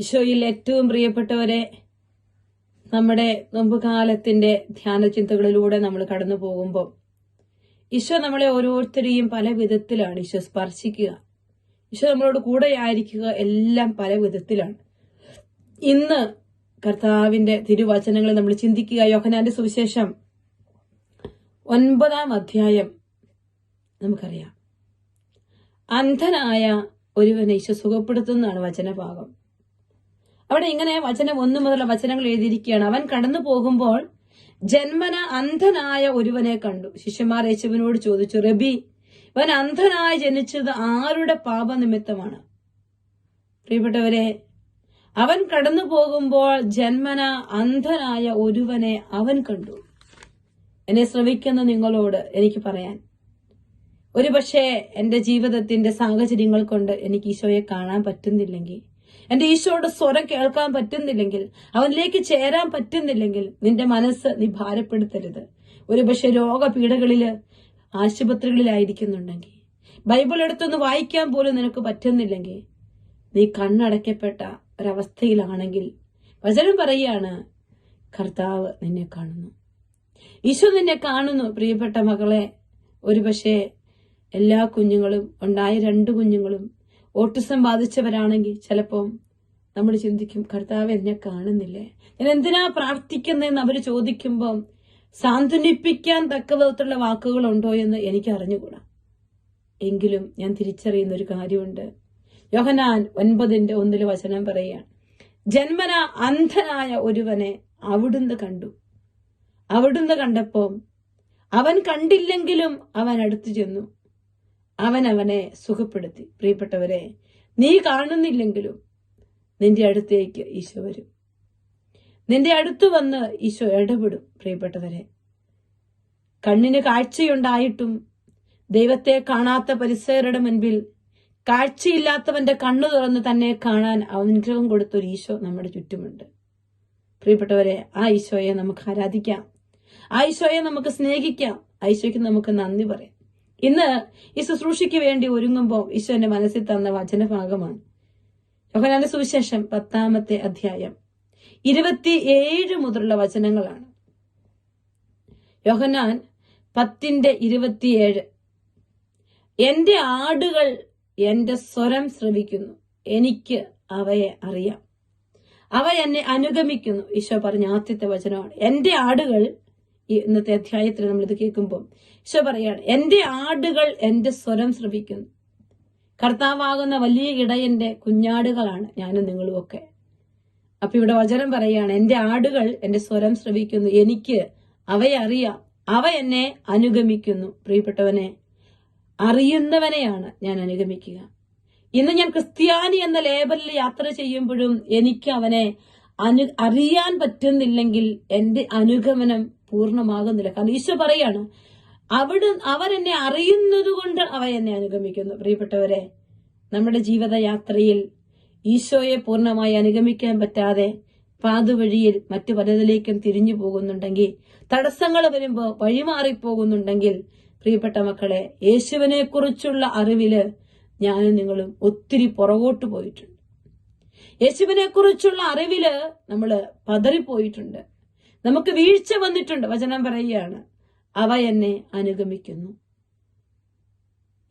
ഈശോയിൽ ഏറ്റവും പ്രിയപ്പെട്ടവരെ നമ്മുടെ നോമ്പുകാലത്തിന്റെ ധ്യാന ചിന്തകളിലൂടെ നമ്മൾ കടന്നു പോകുമ്പോൾ ഈശോ നമ്മളെ ഓരോരുത്തരെയും പല വിധത്തിലാണ് ഈശോ സ്പർശിക്കുക. ഈശോ നമ്മളോട് കൂടെ ആയിരിക്കുക എല്ലാം പല വിധത്തിലാണ്. ഇന്ന് കർത്താവിന്റെ തിരുവചനങ്ങൾ നമ്മൾ ചിന്തിക്കുക. യോഹനാന്റെ സുവിശേഷം ഒൻപതാം അധ്യായം നമുക്കറിയാം. അന്ധനായ ഒരുവനെ ഈശോ സുഖപ്പെടുത്തുന്നതാണ് വചനഭാഗം. അവിടെ ഇങ്ങനെ വചനം ഒന്നു മുതലുള്ള വചനങ്ങൾ എഴുതിയിരിക്കുകയാണ്. അവൻ കടന്നു പോകുമ്പോൾ ജന്മന അന്ധനായ ഒരുവനെ കണ്ടു. ശിഷ്യന്മാർ യേശുവിനോട് ചോദിച്ചു റബി ഇവൻ അന്ധനായി ജനിച്ചത് ആരുടെ പാപനിമിത്തമാണ്? പ്രിയപ്പെട്ടവരെ അവൻ കടന്നു പോകുമ്പോൾ ജന്മന അന്ധനായ ഒരുവനെ അവൻ കണ്ടു. എന്നെ ശ്രമിക്കുന്ന നിങ്ങളോട് എനിക്ക് പറയാൻ. ഒരുപക്ഷെ എന്റെ ജീവിതത്തിന്റെ സാഹചര്യങ്ങൾ കൊണ്ട് എനിക്ക് ഈശോയെ കാണാൻ പറ്റുന്നില്ലെങ്കിൽ എന്റെ ഈശോയുടെ സ്വരം കേൾക്കാൻ പറ്റുന്നില്ലെങ്കിൽ അവനിലേക്ക് ചേരാൻ പറ്റുന്നില്ലെങ്കിൽ നിന്റെ മനസ്സ് നീ ഭാരപ്പെടുത്തരുത്. ഒരുപക്ഷെ രോഗപീഠകളിൽ ആശുപത്രികളിലായിരിക്കുന്നുണ്ടെങ്കിൽ ബൈബിൾ എടുത്തൊന്ന് വായിക്കാൻ പോലും നിനക്ക് പറ്റുന്നില്ലെങ്കിൽ നീ കണ്ണടയ്ക്കപ്പെട്ട ഒരവസ്ഥയിലാണെങ്കിൽ വചനം പറയാണ് കർത്താവ് നിന്നെ കാണുന്നു. ഈശോ നിന്നെ കാണുന്നു പ്രിയപ്പെട്ട മകളെ. ഒരുപക്ഷെ എല്ലാ കുഞ്ഞുങ്ങളും ഉണ്ടായ രണ്ട് കുഞ്ഞുങ്ങളും ഓട്ടിസം ബാധിച്ചവരാണെങ്കിൽ ചിലപ്പോൾ നമ്മൾ ചിന്തിക്കും കർത്താവ് എന്നെ കാണുന്നില്ലേ? ഞാൻ എന്തിനാ പ്രാർത്ഥിക്കുന്നതെന്ന് അവർ ചോദിക്കുമ്പോൾ സാന്ത്വനിപ്പിക്കാൻ തക്ക വിധത്തിലുള്ള വാക്കുകളുണ്ടോ എന്ന് എനിക്ക് അറിഞ്ഞുകൂടാ. എങ്കിലും ഞാൻ തിരിച്ചറിയുന്ന ഒരു കാര്യമുണ്ട്. യോഹനാൻ ഒൻപതിന്റെ ഒന്നിൽ വചനം പറയുകയാണ്. ജന്മന അന്ധനായ ഒരുവനെ അവിടുന്ന് കണ്ടു. അവിടുന്ന് കണ്ടപ്പോൾ അവൻ കണ്ടില്ലെങ്കിലും അവൻ അടുത്തു ചെന്നു. അവൻ അവനെ സുഖപ്പെടുത്തി. പ്രിയപ്പെട്ടവരെ നീ കാണുന്നില്ലെങ്കിലും നിന്റെ അടുത്തേക്ക് ഈശോ വരും. നിന്റെ അടുത്ത് വന്ന് ഈശോ ഇടപെടും പ്രിയപ്പെട്ടവരെ. കണ്ണിന് കാഴ്ചയുണ്ടായിട്ടും ദൈവത്തെ കാണാത്ത പരിസരയുടെ മുൻപിൽ കാഴ്ചയില്ലാത്തവന്റെ കണ്ണു തുറന്ന് തന്നെ കാണാൻ അനുഗ്രഹം കൊടുത്തൊരു ഈശോ നമ്മുടെ ചുറ്റുമുണ്ട്. പ്രിയപ്പെട്ടവരെ ആ ഈശോയെ നമുക്ക് ആരാധിക്കാം. ആ ഈശോയെ നമുക്ക് സ്നേഹിക്കാം. ആ ഈശോയ്ക്ക് നമുക്ക് നന്ദി പറയാം. ഇന്ന് ഈ ശുശ്രൂഷയ്ക്ക് വേണ്ടി ഒരുങ്ങുമ്പോൾ ഈശോന്റെ മനസ്സിൽ തന്ന വചനഭാഗമാണ്. യോഹനാന്റെ സുവിശേഷം പത്താമത്തെ അധ്യായം. ഇരുപത്തി ഏഴ് മുതലുള്ള വചനങ്ങളാണ്. യോഹനാൻ പത്തിന്റെ ഇരുപത്തിയേഴ്. എന്റെ ആടുകൾ എന്റെ സ്വരം ശ്രവിക്കുന്നു. എനിക്ക് അവയെ അറിയാം. അവ എന്നെ അനുഗമിക്കുന്നു. ഈശോ പറഞ്ഞ ആദ്യത്തെ വചനമാണ്. എന്റെ ആടുകൾ ഇന്നത്തെ അധ്യായത്തിൽ നമ്മൾ ഇത് കേൾക്കുമ്പോൾ ഈശോ പറയാണ് എന്റെ ആടുകൾ എന്റെ സ്വരം ശ്രവിക്കുന്നു. കർത്താവാകുന്ന വലിയ ഇടയന്റെ കുഞ്ഞാടുകളാണ് ഞാനും നിങ്ങളും ഒക്കെ. അപ്പൊ ഇവിടെ വചനം പറയാണ് എന്റെ ആടുകൾ എന്റെ സ്വരം ശ്രവിക്കുന്നു. എനിക്ക് അവയെ അറിയാം. അവ എന്നെ അനുഗമിക്കുന്നു. പ്രിയപ്പെട്ടവനെ അറിയുന്നവനെയാണ് ഞാൻ അനുഗമിക്കുക. ഇന്ന് ഞാൻ ക്രിസ്ത്യാനി എന്ന ലേബലിൽ യാത്ര ചെയ്യുമ്പോഴും എനിക്ക് അവനെ അനു അറിയാൻ പറ്റുന്നില്ലെങ്കിൽ എന്റെ അനുഗമനം പൂർണമാകുന്നില്ല. കാരണം ഈശോ പറയാണ് അവിടെ അവർ എന്നെ അറിയുന്നത് കൊണ്ട് അവ എന്നെ അനുഗമിക്കുന്നു. പ്രിയപ്പെട്ടവരെ നമ്മുടെ ജീവിതയാത്രയിൽ ഈശോയെ പൂർണമായി അനുഗമിക്കാൻ പറ്റാതെ പാതുവഴിയിൽ മറ്റു പലതിലേക്കും തിരിഞ്ഞു പോകുന്നുണ്ടെങ്കിൽ തടസ്സങ്ങൾ വരുമ്പോൾ വഴിമാറിപ്പോകുന്നുണ്ടെങ്കിൽ പ്രിയപ്പെട്ട മക്കളെ യേശുവിനെ കുറിച്ചുള്ള അറിവിൽ ഞാനും നിങ്ങളും ഒത്തിരി പുറകോട്ട് പോയിട്ടുണ്ട്. യേശുവിനെ കുറിച്ചുള്ള അറിവിൽ നമ്മൾ പതറിപ്പോയിട്ടുണ്ട്. നമുക്ക് വീഴ്ച വന്നിട്ടുണ്ട്. വചനം പറയുകയാണ്. അവ എന്നെ അനുഗമിക്കുന്നു.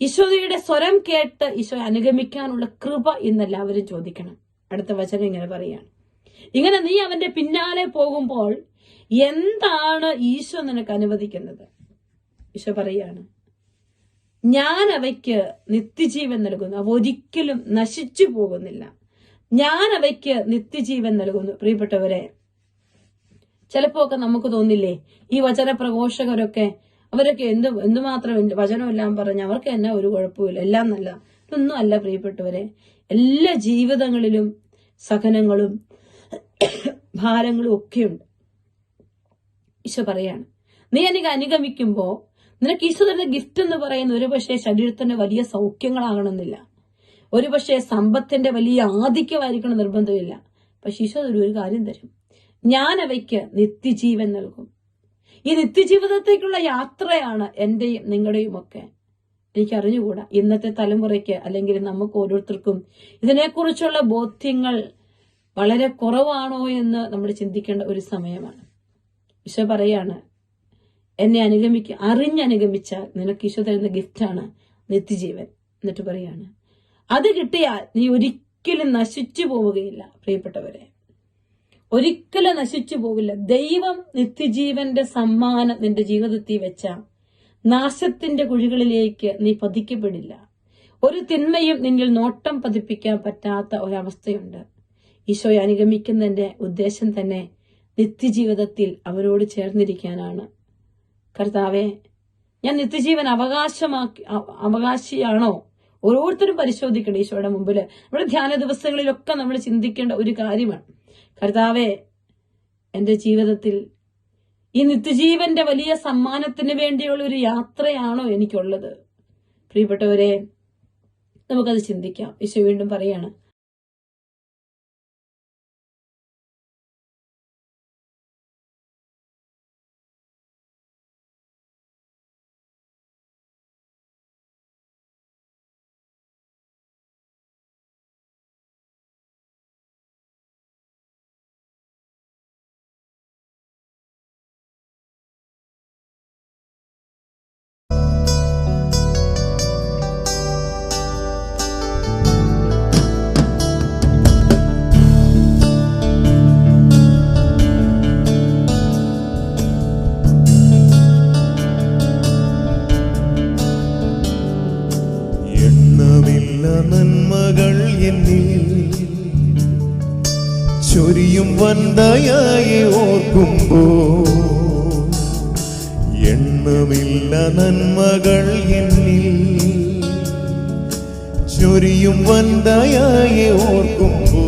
ഈശോയുടെ സ്വരം കേട്ട് ഈശോ അനുഗമിക്കാനുള്ള കൃപ ഇന്ന് എല്ലാവരും ചോദിക്കണം. അടുത്ത വചനം ഇങ്ങനെ പറയാണ് ഇങ്ങനെ നീ അവന്റെ പിന്നാലെ പോകുമ്പോൾ എന്താണ് ഈശോ നിനക്ക് അനുവദിക്കുന്നത്? ഈശോ പറയാണ് ഞാൻ അവയ്ക്ക് നിത്യജീവൻ നൽകുന്നു. അവ ഒരിക്കലും നശിച്ചു പോകുന്നില്ല. ഞാൻ അവയ്ക്ക് നിത്യജീവൻ നൽകുന്നു. പ്രിയപ്പെട്ടവരെ ചിലപ്പോ ഒക്കെ നമുക്ക് തോന്നില്ലേ ഈ വചന പ്രഘോഷകരൊക്കെ അവരൊക്കെ എന്ത് എന്തുമാത്രം വചനമെല്ലാം പറഞ്ഞ് അവർക്ക് തന്നെ ഒരു കുഴപ്പമില്ല എല്ലാം നല്ല ഇതൊന്നും അല്ല പ്രിയപ്പെട്ടവരെ. എല്ലാ ജീവിതങ്ങളിലും സഹനങ്ങളും ഭാരങ്ങളും ഒക്കെയുണ്ട്. ഈശോ പറയാണ് നീ എനിക്ക് അനുഗമിക്കുമ്പോ നിനക്ക് ഈശോ തരുന്ന ഗിഫ്റ്റ് എന്ന് പറയുന്ന ഒരുപക്ഷെ ശരീരത്തിന്റെ വലിയ സൗഖ്യങ്ങളാകണമെന്നില്ല. ഒരുപക്ഷെ സമ്പത്തിന്റെ വലിയ ആധിക്യമായിരിക്കണം നിർബന്ധമില്ല. പക്ഷെ ഈശോ ഒരു കാര്യം തരും. ഞാൻ അവയ്ക്ക് നിത്യജീവൻ നൽകും. ഈ നിത്യജീവിതത്തേക്കുള്ള യാത്രയാണ് എന്റെയും നിങ്ങളുടെയും ഒക്കെ. എനിക്ക് അറിഞ്ഞുകൂടാ ഇന്നത്തെ തലമുറയ്ക്ക് അല്ലെങ്കിൽ നമുക്ക് ഓരോരുത്തർക്കും ഇതിനെക്കുറിച്ചുള്ള ബോധ്യങ്ങൾ വളരെ കുറവാണോ എന്ന് നമ്മൾ ചിന്തിക്കേണ്ട ഒരു സമയമാണ്. ഈശോ പറയാണ് എന്നെ അനുഗമിക്ക അറിഞ്ഞനുഗമിച്ചാൽ നിനക്ക് ഈശോ തരുന്ന ഗിഫ്റ്റാണ് നിത്യജീവൻ എന്നിട്ട് പറയാണ്. അത് കിട്ടിയാൽ നീ ഒരിക്കലും നശിച്ചു പോവുകയില്ല പ്രിയപ്പെട്ടവരെ. ഒരിക്കലും നശിച്ചു പോകില്ല. ദൈവം നിത്യജീവന്റെ സമ്മാനം നിന്റെ ജീവിതത്തിൽ വെച്ച നാശത്തിന്റെ കുഴികളിലേക്ക് നീ പതിക്കപ്പെടില്ല. ഒരു തിന്മയും നിന്നിൽ നോട്ടം പതിപ്പിക്കാൻ പറ്റാത്ത ഒരവസ്ഥയുണ്ട്. ഈശോയെ അനുഗമിക്കുന്നതിന്റെ ഉദ്ദേശം തന്നെ നിത്യജീവിതത്തിൽ അവരോട് ചേർന്നിരിക്കാനാണ്. കർത്താവെ ഞാൻ നിത്യജീവൻ അവകാശമാക്കി അവകാശിയാണോ? ഓരോരുത്തരും പരിശോധിക്കണം ഈശോയുടെ മുമ്പിൽ നമ്മുടെ ധ്യാന ദിവസങ്ങളിലൊക്കെ നമ്മൾ ചിന്തിക്കേണ്ട ഒരു കാര്യമാണ്. കർത്താവെ എന്റെ ജീവിതത്തിൽ ഈ നിത്യജീവന്റെ വലിയ സമ്മാനത്തിന് വേണ്ടിയുള്ള ഒരു യാത്രയാണോ എനിക്കുള്ളത്? പ്രിയപ്പെട്ടവരെ നമുക്കത് ചിന്തിക്കാം. ഈശോ വീണ്ടും പറയാണ് നന്മകൾ എന്നിൽ ചൊരിയും വന്തയായി ഓർക്കുമ്പോ എണ്ണമില്ല നന്മകൾ എന്നിൽ ചൊരിയും വന്തയായി ഓർക്കുമ്പോ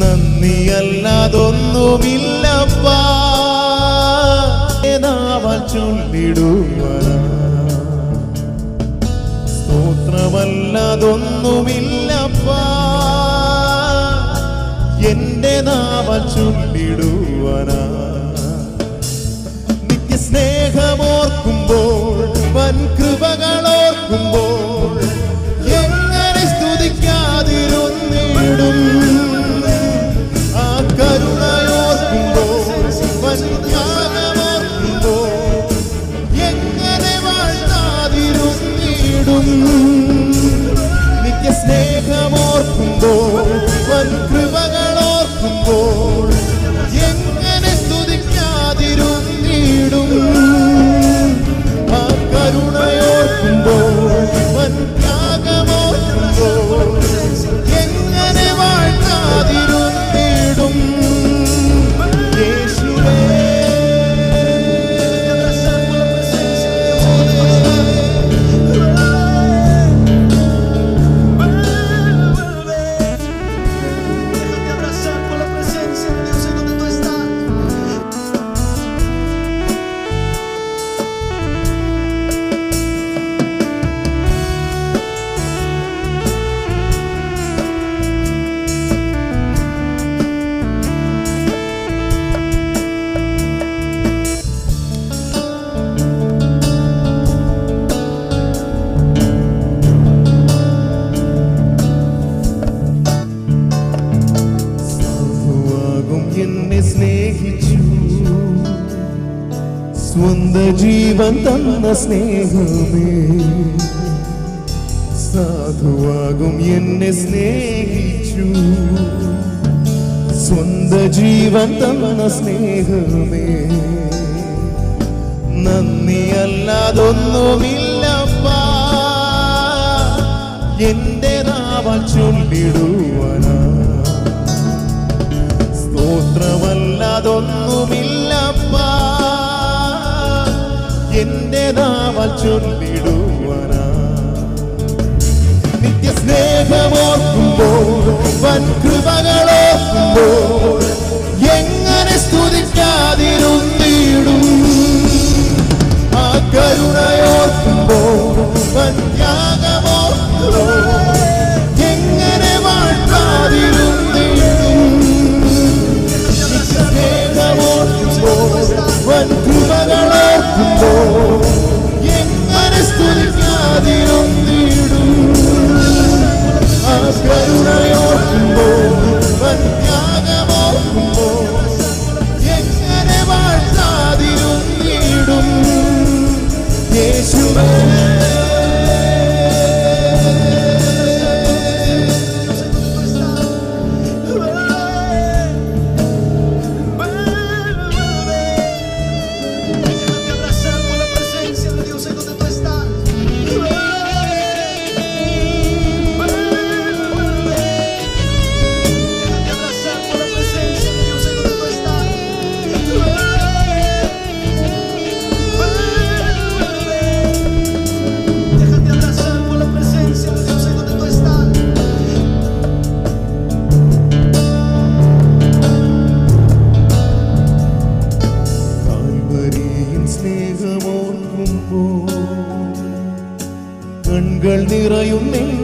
നന്ദിയല്ലാതൊന്നുമില്ലപ്പാ. ചൊല്ലിടുവാനാ സ്തോത്രമല്ലതൊന്നുമില്ലപ്പാ എന്റെ നാമ ചുണ്ടിടുവനാ നിത്യസ്നേഹമോർക്കുമ്പോൾ വൻ കൃപകളോർക്കുമ്പോൾ സ്നേഹമേ. സാധുവാകും എന്നെ സ്നേഹിച്ചു. സ്വന്ത ജീവൻ തന്ന സ്നേഹമേ. നന്ദി അല്ലാതൊന്നുമില്ലപ്പ എന്റെ നാവാൽ ചൊല്ലിടുവന. സ്തോത്രമല്ലാതൊന്നുമില്ലപ്പാ ചൊല്ലിടുവാനാ. നിത്യ സ്നേഹമോർക്കുമ്പോൾ വൻ കൃപകളോർക്കുമ്പോൾ എങ്ങനെ സ്തുതിക്കാതിരുന്നിടും. ആ കരുണയോർക്കുമ്പോൾ വൻ ത്യാഗമോർക്കുമ്പോൾ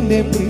sempre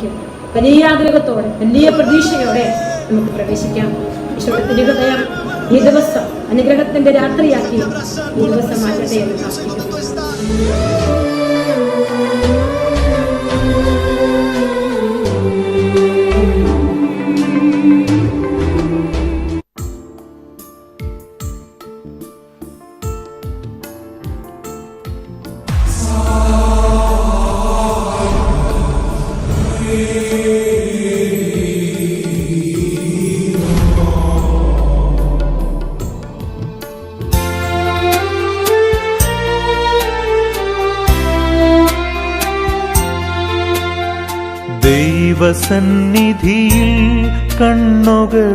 ആഗ്രഹിക്കും വലിയ ആഗ്രഹത്തോടെ വലിയ പ്രതീക്ഷയോടെ നമുക്ക് പ്രവേശിക്കാം. ഹൃദയം ഈ ദിവസം അനുഗ്രഹത്തിന്റെ രാത്രിയാക്കി ഈ ദിവസം മാറ്റട്ടെ എന്ന് പ്രാർത്ഥിക്കുന്നു. സന്നിധിയിൽ കണ്ണുകളുയർത്തിയിടുവിൻ.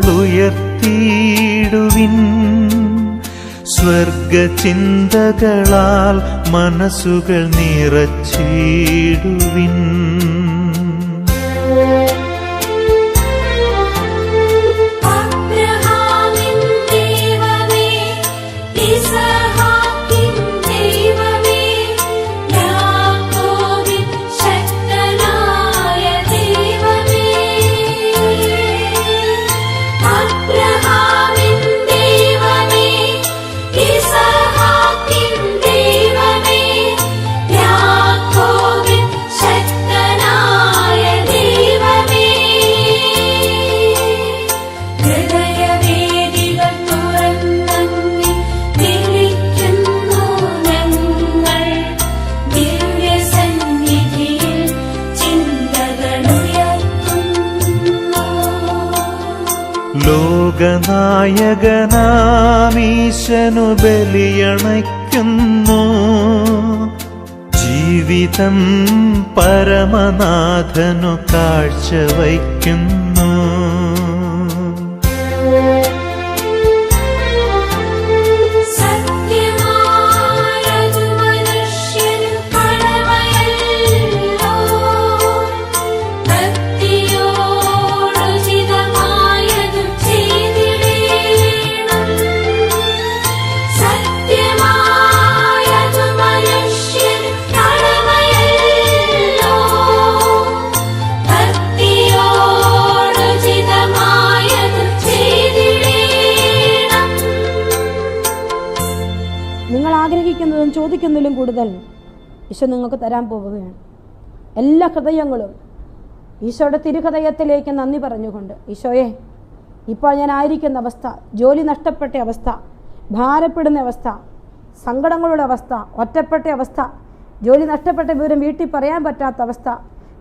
സ്വർഗചിന്തകളാൽ മനസ്സുകൾ നിറച്ചിടുവിൻ. യുഗനായകനാമീശനു ബലിയണയ്ക്കുന്നു. ജീവിതം പരമനാഥനു കാഴ്ച വയ്ക്കുന്നു കൂടുതൽ ഈശോ നിങ്ങൾക്ക് തരാൻ പോവുകയാണ്. എല്ലാ ഹൃദയങ്ങളും ഈശോയുടെ തിരുഹൃദയത്തിലേക്ക് നന്ദി പറഞ്ഞുകൊണ്ട് ഈശോയെ ഇപ്പോൾ ഞാൻ ആയിരിക്കുന്ന അവസ്ഥ ജോലി നഷ്ടപ്പെട്ട അവസ്ഥ ഭാരപ്പെടുന്ന അവസ്ഥ സങ്കടങ്ങളുടെ അവസ്ഥ ഒറ്റപ്പെട്ട അവസ്ഥ ജോലി നഷ്ടപ്പെട്ട വിവരം വീട്ടിൽ പറയാൻ പറ്റാത്ത അവസ്ഥ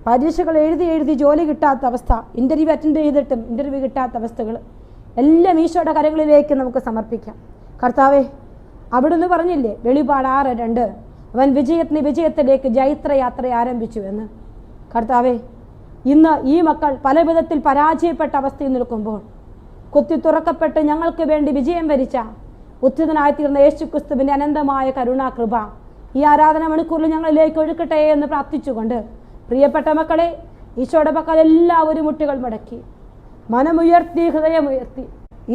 പരീക്ഷകൾ എഴുതി എഴുതി ജോലി കിട്ടാത്ത അവസ്ഥ ഇന്റർവ്യൂ അറ്റൻഡ് ചെയ്തിട്ടും ഇന്റർവ്യൂ കിട്ടാത്ത അവസ്ഥകൾ എല്ലാം ഈശോയുടെ കരങ്ങളിലേക്ക് നമുക്ക് സമർപ്പിക്കാം. കർത്താവേ അവിടുന്ന് പറഞ്ഞില്ലേ വെളിപാട് ആറ് രണ്ട് അവൻ വിജയത്തിന് വിജയത്തിലേക്ക് ജൈത്രയാത്ര ആരംഭിച്ചു എന്ന്. കർത്താവേ ഇന്ന് ഈ മക്കൾ പല വിധത്തിൽ പരാജയപ്പെട്ട അവസ്ഥയിൽ നിൽക്കുമ്പോൾ കുത്തി തുറക്കപ്പെട്ട് ഞങ്ങൾക്ക് വേണ്ടി വിജയം വരിച്ച ഉത്തിതനായിത്തീർന്ന യേശു ക്രിസ്തുവിന്റെ അനന്തമായ കരുണാകൃപ ഈ ആരാധന മണിക്കൂറിൽ ഞങ്ങളിലേക്ക് ഒഴുക്കട്ടെ എന്ന് പ്രാർത്ഥിച്ചുകൊണ്ട് പ്രിയപ്പെട്ട മക്കളെ ഈശോയുടെ പക്കൽ എല്ലാവരും മുട്ടുകൾ മടക്കി. മനമുയർത്തി ഹൃദയമുയർത്തി.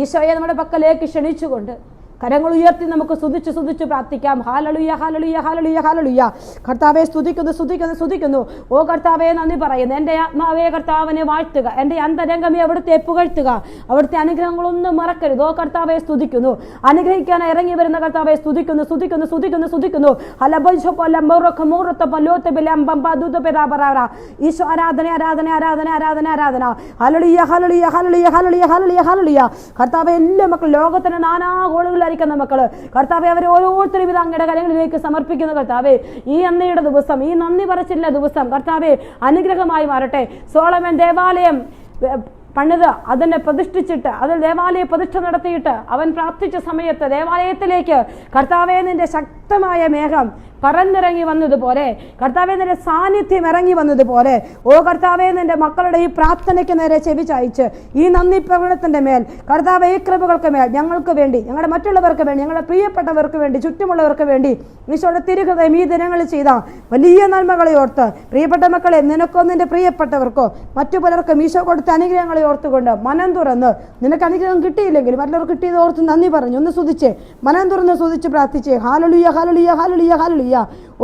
ഈശോയെ നമ്മുടെ പക്കലേക്ക് ക്ഷണിച്ചുകൊണ്ട് കരങ്ങൾ ഉയർത്തി നമുക്ക് സ്തുതിച്ച് സ്തുതിച്ച് പ്രാർത്ഥിക്കാം. ഹാലളുയ ഹാലളുയ ഹാലളുയ ഹാലളുയ കർത്താവെ സ്തുതിക്കുന്നു സ്തുതിക്കുന്നു സ്തുതിക്കുന്നു. ഓ കർത്താവെ നന്ദി പറയുന്നു. എന്റെ ആത്മാവേ കർത്താവിനെ വാഴ്ത്തുക. എന്റെ അന്തരംഗമേ അവിടുത്തെ പുകഴ്ത്തുക. അവിടുത്തെ അനുഗ്രഹങ്ങളൊന്നും മറക്കരുത്. ഓ കർത്താവെ സ്തുതിക്കുന്നു. അനുഗ്രഹിക്കാൻ ഇറങ്ങി വരുന്ന കർത്താവെ സ്തുതിക്കുന്നു സ്തുതിക്കുന്നു സ്തുതിക്കുന്നു സ്തുതിക്കുന്നു. ഈശോ ആരാധന ആരാധന ആരാധന ആരാധന ആരാധന. ഹലളിയ ഹലളിയ ഹലളിയ ഹലളിയ ഹലളിയ ഹലളിയ കർത്താവ് എല്ലാ മക്കളും ലോകത്തിന്റെ നാനാ കോളുകളിലായിരിക്കുന്ന മക്കൾ. കർത്താവെ അവരെ ഓരോരുത്തരും ഇത് അങ്ങയുടെ കരങ്ങളിലേക്ക് സമർപ്പിക്കുന്ന കർത്താവെ. ഈ അന്നയുടെ ദിവസം ഈ നന്ദി പറച്ചില്ല ദിവസം കർത്താവെ അനുഗ്രഹമായി മാറട്ടെ. സോളമൻ ദേവാലയം പണിത് അതിനെ പ്രതിഷ്ഠിച്ചിട്ട് അതിൽ ദേവാലയ പ്രതിഷ്ഠ നടത്തിയിട്ട് അവൻ പ്രാർത്ഥിച്ച സമയത്ത് ദേവാലയത്തിലേക്ക് കർത്താവേ നിന്റെ ശക്തമായ മേഘം പറന്നിറങ്ങി വന്നതുപോലെ കർത്താവെ നിന്റെ സാന്നിധ്യം ഇറങ്ങി വന്നതുപോലെ ഓ കർത്താവെ നിന്റെ മക്കളുടെ ഈ പ്രാർത്ഥനയ്ക്ക് നേരെ ചെവി ചായച്ച് ഈ നന്ദി പ്രകടനത്തിന്റെ മേൽ കർത്താവ് ഈ കൃപകൾക്ക് മേൽ ഞങ്ങൾക്ക് വേണ്ടി ഞങ്ങളുടെ മറ്റുള്ളവർക്ക് വേണ്ടി ഞങ്ങളുടെ പ്രിയപ്പെട്ടവർക്ക് വേണ്ടി ചുറ്റുമുള്ളവർക്ക് വേണ്ടി ഈശോയുടെ തിരുഹൃദയം ഈ ദിനങ്ങളിൽ ചെയ്ത വലിയ നന്മകളെ ഓർത്ത് പ്രിയപ്പെട്ട മക്കളെ നിനക്കോ നിന്റെ പ്രിയപ്പെട്ടവർക്കോ മറ്റു പലർക്കും ഈശോ കൊടുത്ത അനുഗ്രഹങ്ങളെ ഓർത്തുകൊണ്ട് മനം തുറന്ന് നിനക്ക് അനുഗ്രഹം കിട്ടിയില്ലെങ്കിൽ മറ്റുള്ളവർ കിട്ടിയത് ഓർത്ത് നന്ദി പറഞ്ഞു ഒന്ന് സുതിച്ച് മനം തുറന്ന് സുതിച്ച് പ്രാർത്ഥിച്ച് ഹാലലുയ ഹാലലുയ ഹലളിയ ഹലളിയ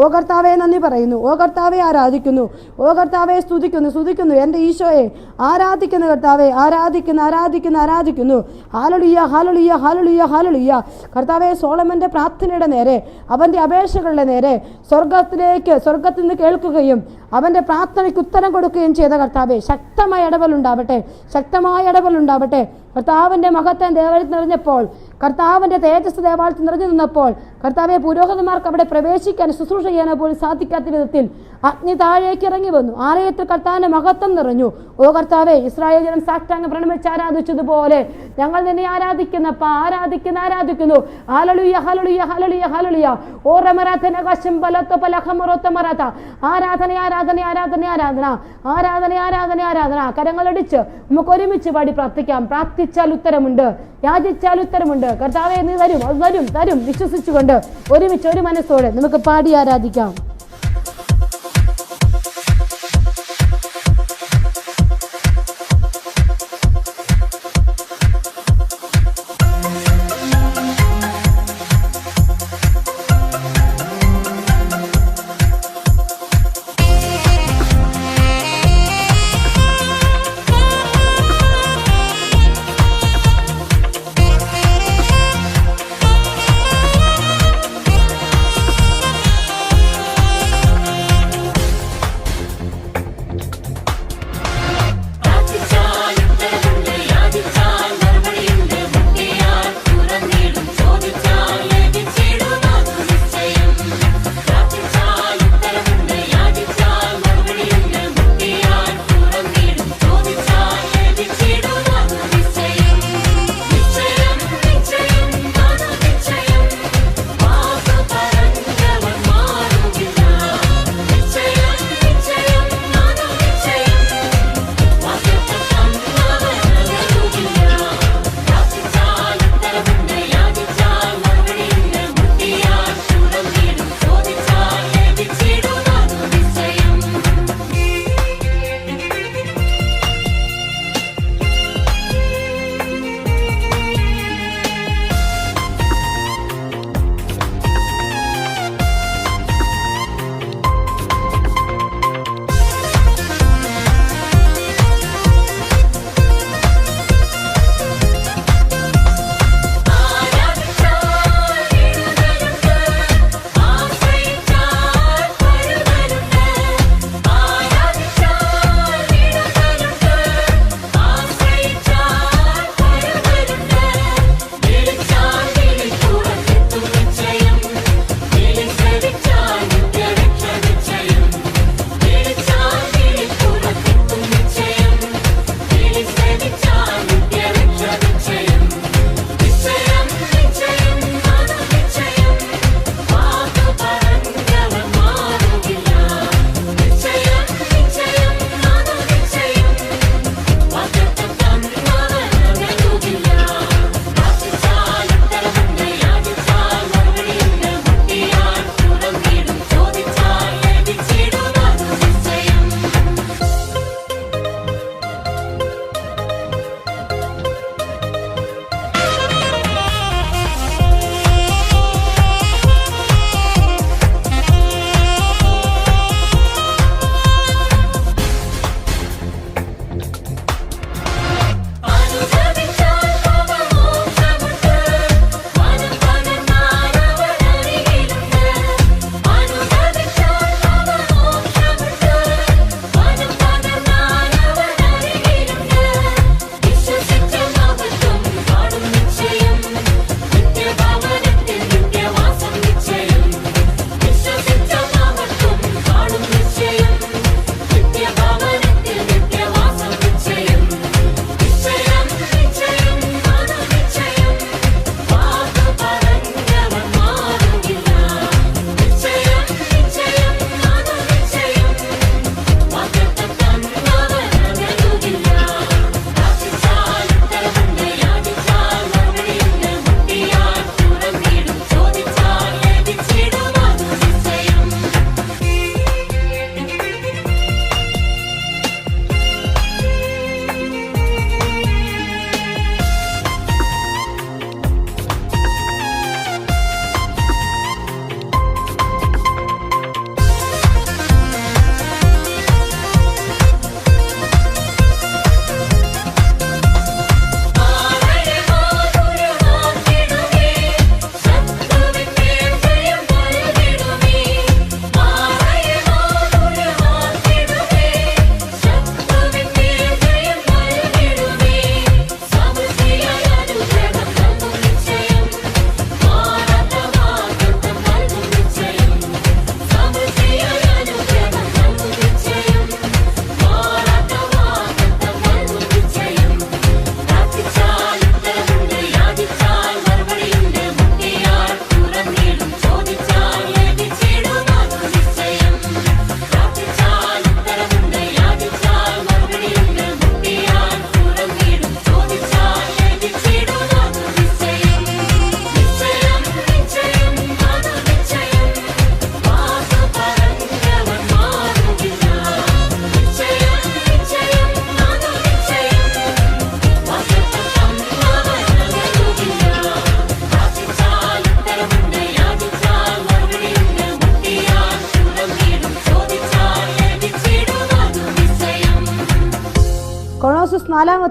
ഓ കർത്താവെ നന്ദി പറയുന്നു. ഓ കർത്താവെ ആരാധിക്കുന്നു. ഓ കർത്താവെ സ്തുതിക്കുന്നു സ്തുതിക്കുന്നു. എന്റെ ഈശോയെ ആരാധിക്കുന്നു കർത്താവെ ആരാധിക്കുന്നു ആരാധിക്കുന്നു ആരാധിക്കുന്നു. ഹാലളിയ ഹാലളിയ ഹാലളിയ ഹാലളിയ കർത്താവെ സോളമന്റെ പ്രാർത്ഥനയുടെ നേരെ അവന്റെ അപേക്ഷകളുടെ നേരെ സ്വർഗത്തിലേക്ക് സ്വർഗത്തിൽ നിന്ന് കേൾക്കുകയും അവന്റെ പ്രാർത്ഥനയ്ക്ക് ഉത്തരം കൊടുക്കുകയും ചെയ്ത കർത്താവെ ശക്തമായ ഇടപെലുണ്ടാവട്ടെ ശക്തമായ ഇടപെലുണ്ടാവട്ടെ കർത്താവിന്റെ മഹത്വം ദേവാലയത്തിൽ നിറഞ്ഞപ്പോൾ കർത്താവിന്റെ തേജസ് ദേവാലയത്തിൽ നിറഞ്ഞു നിന്നപ്പോൾ കർത്താവെ പുരോഹിതന്മാർക്ക് അവിടെ പ്രവേശിക്കാൻ ശുശ്രൂഷ ചെയ്യാനോ പോലും സാധിക്കാത്ത വിധത്തിൽ അഗ്നി താഴേക്ക് ഇറങ്ങി വന്നു. ആലയത്തിൽ കർത്താവിന്റെ മഹത്വം നിറഞ്ഞു. ഓ കർത്താവെ ഇസ്രായേൽ ജനം സാഷ്ടാംഗം പ്രണമിച്ച് ആരാധിച്ചതുപോലെ ഞങ്ങൾ നിന്നെ ആരാധിക്കുന്നപ്പ ആരാധിക്കുന്ന ആരാധിക്കുന്നു. ഹാലലുയ ഹലലുയ ഹലലുയ ഹലലുയ ഓ റമറാത്തന കശം ബലത്വ പലഹമറൊത്ത മറാത്ത. ആരാധന ആരാധന ആരാധന ആരാധന. ആരാധന ആരാധന ആരാധന. കരങ്ങളടിച്ച് നമുക്ക് ഒരുമിച്ച് പാടി പ്രാർത്ഥിക്കാം. പ്രാർത്ഥിച്ചാൽ ഉത്തരമുണ്ട്. യാചിച്ചാൽ ഉത്തരമുണ്ട്. കർത്താവെ നീ തരും അത് തരും തരും. വിശ്വസിച്ചുകൊണ്ട് ഒരുമിച്ച് ഒരു മനസ്സോടെ നമുക്ക് പാടി ആരാധിക്കാം.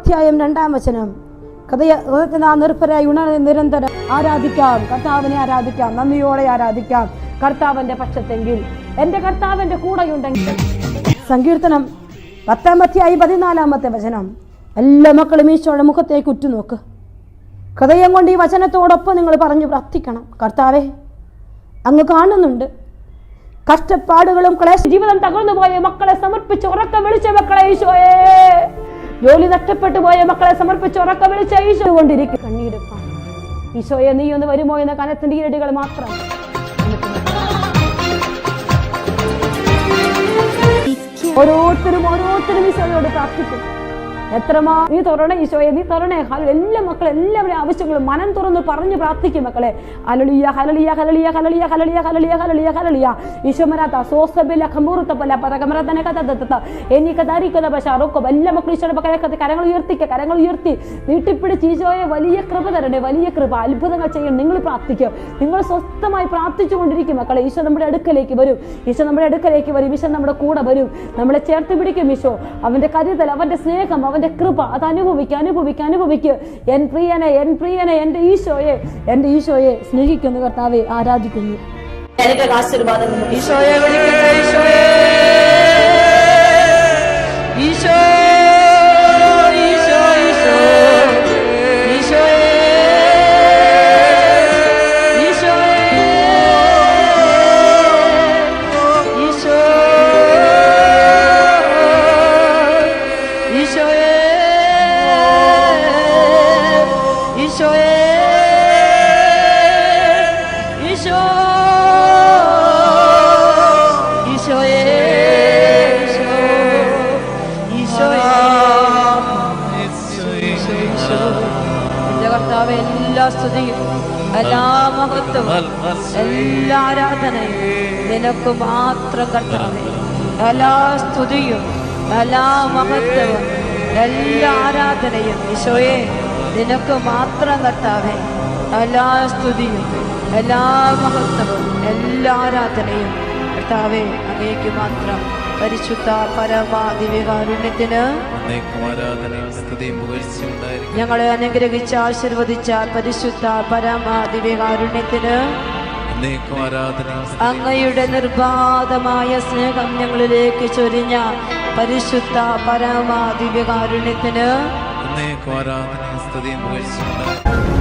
അധ്യായം രണ്ടാം വചനം. കഥയ ആ നിർഭരായി ഉണർ നിരന്തരം ആരാധിക്കാം. കർത്താവിനെ ആരാധിക്കാം. നന്ദിയോടെ ആരാധിക്കാം. കർത്താവിന്റെ പക്ഷത്തെങ്കിൽ. എന്റെ കർത്താവിന്റെ കൂടെയുണ്ടെങ്കിൽ. സങ്കീർത്തനം പത്താം അധ്യായം പതിനാലാമത്തെ വചനം. എല്ലാ മക്കളും ഈശോയുടെ മുഖത്തേക്ക് ഉറ്റുനോക്ക്. ഹൃദയം കൊണ്ട് ഈ വചനത്തോടൊപ്പം നിങ്ങൾ പറഞ്ഞു പ്രാർത്ഥിക്കണം. കർത്താവെ അങ്ങ് കാണുന്നുണ്ട്. കഷ്ടപ്പാടുകളും ക്ലേശ ജീവിതം തകർന്നു പോയ മക്കളെ സമർപ്പിച്ച് ഉറക്കം വിളിച്ച മക്കളെ ഈശോയെ. ജോലി നഷ്ടപ്പെട്ടു പോയ മക്കളെ സമർപ്പിച്ച് ഉറക്കം വിളിച്ച് ഈശോ കൊണ്ടിരിക്കും. കണ്ണീരെടുക്കാം ഈശോയെ നീ ഒന്ന് വരുമോ എന്ന കനത്തിന്റെ ഈരടികൾ മാത്രം. ഓരോരുത്തരും ഓരോരുത്തരും ഈശോയോട് പ്രാർത്ഥിക്കും. എത്രമാ നീ തുറണേ ഈശോയെ നീ തുറണേ ഹലോ എല്ലാ മക്കളെ എല്ലാവരും ആവശ്യങ്ങളും മനം തുറന്ന് പറഞ്ഞു പ്രാർത്ഥിക്കും മക്കളെ. ഹലളിയ ഹലളിയ ഹലളിയ ഹലളിയ ഹലളിയ ഹലളിയ ഹലളിയ ഹലളിയ ഈശോമരാത്ത സോസബില ഖമൂറുത്തപ്പല പരകമരതന കഥ എനിക്ക് ധരിക്കുന്ന പക്ഷെ അറുക്കും എല്ലാ മക്കളും ഈശോയുടെ കത്ത് കരങ്ങൾ ഉയർത്തിക്ക കരങ്ങൾ ഉയർത്തി. നീട്ടിപ്പിടിച്ച് ഈശോയെ വലിയ കൃപ തരണേ വലിയ കൃപ. അത്ഭുതങ്ങൾ ചെയ്യണം നിങ്ങൾ പ്രാർത്ഥിക്കും. നിങ്ങൾ സ്വസ്ഥമായി പ്രാർത്ഥിച്ചു കൊണ്ടിരിക്കും മക്കളെ. ഈശോ നമ്മുടെ അടുക്കലേക്ക് വരും. ഈശോ നമ്മുടെ അടുക്കലേക്ക് വരും. ഈശോ നമ്മുടെ കൂടെ വരും. നമ്മളെ ചേർത്ത് പിടിക്കും ഈശോ. അവന്റെ കരുതൽ അവന്റെ സ്നേഹം അവന്റെ കൃപ അത് അനുഭവിക്കുക അനുഭവിക്കുക അനുഭവിക്കുക എൻ പ്രിയനെ എൻ പ്രിയനെ എന്റെ ഈശോയെ എന്റെ ഈശോയെ സ്നേഹിക്കുന്നു കർത്താവെ ആരാധിക്കുന്നു. ആശീർവാദം ഈശോയെ ഈശോയെ ഈശോ ഈശോ ഈശോ എല്ലാ സ്തുതിയും എല്ലാ മഹത്വവും എല്ലാ ആരാധനയും നിനക്ക് മാത്രം കർത്താവേ. എല്ലാ സ്തുതിയും എല്ലാ മഹത്വവും എല്ലാ ആരാധനയും ഈശോയെ നിനക്ക് മാത്രം കർത്താവേ. എല്ലാ സ്തുതിയും എല്ലാ മഹത്വവും എല്ലാ ആരാധനയും കർത്താവേ അങ്ങേക്ക് മാത്രം പരിശുദ്ധ പരമാദിവ്യകാരുണ്യത്തിന് ഞങ്ങളെ അനുഗ്രഹിച്ച ആശീർവദിച്ച പരിശുദ്ധ പരമാദിവ്യകാരുണ്യത്തിന് അങ്ങയുടെ നിർബാധമായ സ്നേഹം ഞങ്ങളിലേക്ക് ചൊരിഞ്ഞ പരിശുദ്ധ പരമാദിവ്യകാരുണ്യത്തിന് ആരാധന സ്തുതിയും